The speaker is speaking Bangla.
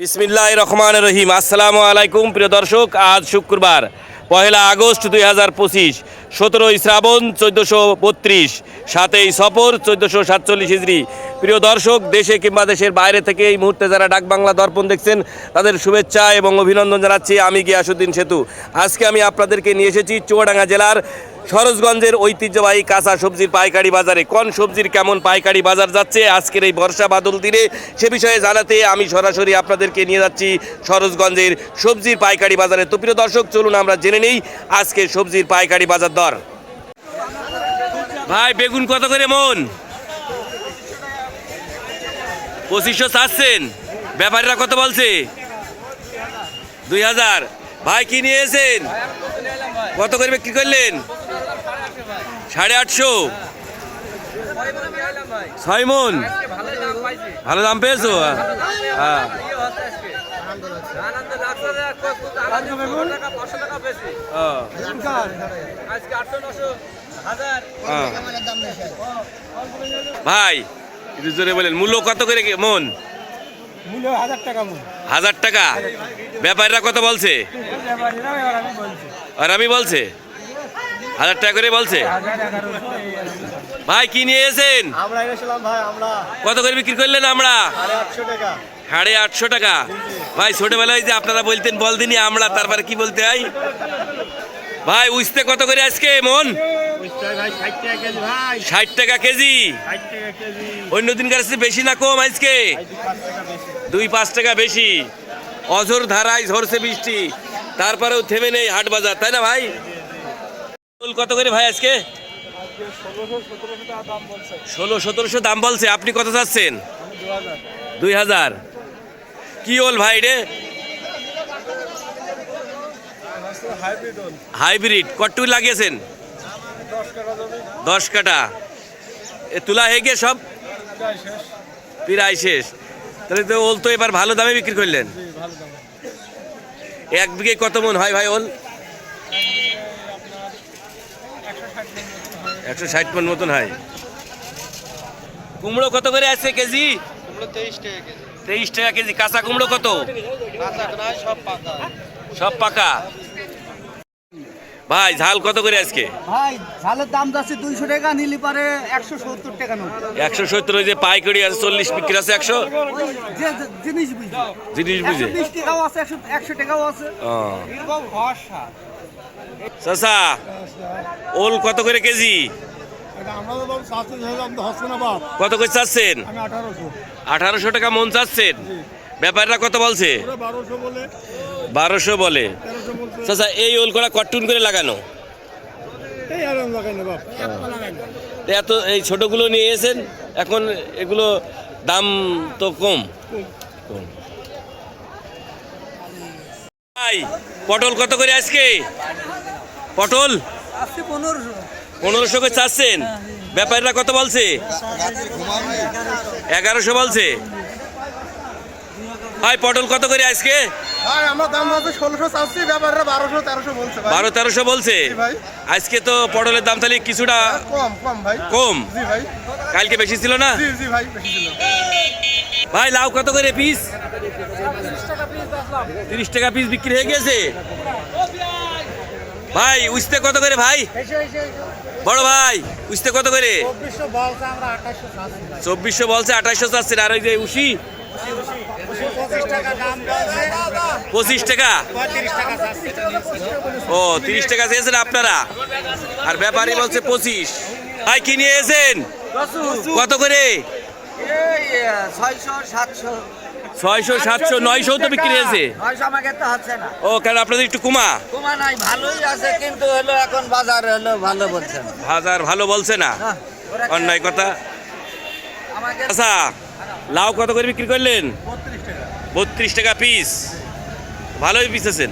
বিসমিল্লাহ রহমান রহিম। আসসালামু আলাইকুম, প্রিয় দর্শক, আজ শুক্রবার, পহেলা আগস্ট দুই হাজার পঁচিশ, সতেরোই শ্রাবণ চোদ্দোশো বত্রিশ, সাতই সফর চোদ্দোশো সাতচল্লিশ হিজড়ি প্রিয় দর্শক, দেশে কিংবা দেশের বাইরে থেকে এই মুহূর্তে যারা ডাক বাংলা দর্পণ দেখছেন, তাদের শুভেচ্ছা এবং অভিনন্দন জানাচ্ছি আমি গিয়াসুদ্দিন সেতু। আজকে আমি আপনাদেরকে নিয়ে এসেছি চুয়াডাঙ্গা জেলার সরোজগঞ্জের ঐতিহ্যবাহী কাঁচা সবজির পাইকারি বাজারে কোন সবজির কেমন পাইকারি বাজার যাচ্ছে? আজকের এই বর্ষা বাদল দিনে সে বিষয়ে জানাতে আমি সরাসরি আপনাদেরকে নিয়ে যাচ্ছি সরোজগঞ্জের সবজির পাইকারি বাজারে। তো প্রিয় দর্শক, চলুন আমরা জেনে নেই আজকে সবজির পাইকারি বাজার দর। ভাই, বেগুন কত করে মন? পঁচিশশো চাচ্ছেন। ব্যাপারীরা কত বলছে? দুই হাজার। ভাই, কি নিয়েছেন কত করে বিক্রি করলেন? সাড়ে আটশো। ছয় মন ভালো দাম পেয়েছ? হ্যাঁ। হ্যাঁ। ভাই, একটু জোরে বলেন, মূল্য কত করে মন? হাজার টাকা। ব্যাপারীরা কত বলছে? আর আমি বলছে। হাজার টাকা করে বলছে। ভাই কি নিয়ে এসেন কত করে বিক্রি করলেন আমরা? সাড়ে আটশো টাকা। ভাই ছোটবেলায় যে আপনারা বলতেন বল দিনই আমরা তারপরে কি বলতে হয়? ভাই উঠতে কত করে আজকে মন? ষাট টাকা কেজি অন্য দিন কাছে বেশি না কম আজকে? দুই পাঁচ টাকা বেশি। অঝোর ধারায় ঝরছে বৃষ্টি। তারপরেও থেমে নেই হাট বাজার তাই না ভাই? কত করে ভাই আজকে? ষোলো সতেরোশো দাম বলছে। আপনি কত চাচ্ছেন? দুই হাজার। কি ওল ভাই রে? হাইব্রিড। ওল হাইব্রিড কট্টু লাগিয়েছেন? দশ কাটা এ তুলা গিয়ে সব? প্রায় শেষ। তাহলে তো ওল তো এবার ভালো দামে বিক্রি করলেন। এক বিঘে কত মন হয় ভাই ওল? একশো ষাট একশো মন মতন হয়। কুমড়ো কত করে আছে কেজি? তেইশ টাকা কেজি। তেইশ টাকা কেজি। কাঁচা কুমড়ো কত? সব পাকা। ভাই ঝাল কত করে আজকে? ভাই ঝালের দাম যাচ্ছে দুইশো টাকা নিলি পারে একশো সত্তর টাকা একশো সত্তর ওই যে পাইকারি আছে চল্লিশ বিক্রি আছে একশো? জিনিস বুঝি। জিনিস একশো বুঝে বিশ টাকাও আছে একশো একশো টাকাও আছে। ও। এরকম ভরসা। চাচা ওল কত করে কেজি? কত করে চাচ্ছেন? আঠারোশো। টাকা মন চাচ্ছেন? ব্যাপারটা কত বলছে? বারোশো বলে। চাচা এই ওল করা কট্টুন করে লাগানো? এত এই ছোটগুলো নিয়ে এসেন এখন এগুলো দাম তো কম। কম। ভাই পটল কত করে আজকে? পটল? পনেরোশো। করে চাচ্ছেন? ব্যাপারীরা কত বলছে? এগারোশো বলছে। ভাই পটল কত করে আজকে? বারো তেরোশো বলছে? আজকে তো পটলের দাম তাহলে কিছুটা কম কম ভাই। কম? জি ভাই। কালকে বেশি ছিল না? জি জি ভাই ভাই লাউ কত করে পিস তিরিশ টাকা পিস বিক্রি হয়ে গেছে। ভাই উস্তে কত করে ভাই? বড় ভাই উস্তে কত করে? চব্বিশশো বলছে আঠাশশো চাচ্ছেন। আর ওই যে উশি পঁচিশ টাকা ও তিরিশ টাকা চেয়েছেন আপনারা? আর ব্যাপারী বলছে পঁচিশ। ভাই কি নিয়ে এসেন কত করে? ছয়শো সাতশো। ছয়শো সাতশো নয়শো তো বিক্রি হয়েছে। ও কেন আপনাদের একটু কুমা? কুমা নাই ভালোই আছে কিন্তু হলো এখন বাজার হলো ভালো বলছে না। ভালো বলছে না? হ্যাঁ, অন্যায় কথা। আচ্ছা লাউ কত করে বিক্রি করলেন? বত্রিশ টাকা। বত্রিশ টাকা পিস ভালোই পিস আছেন।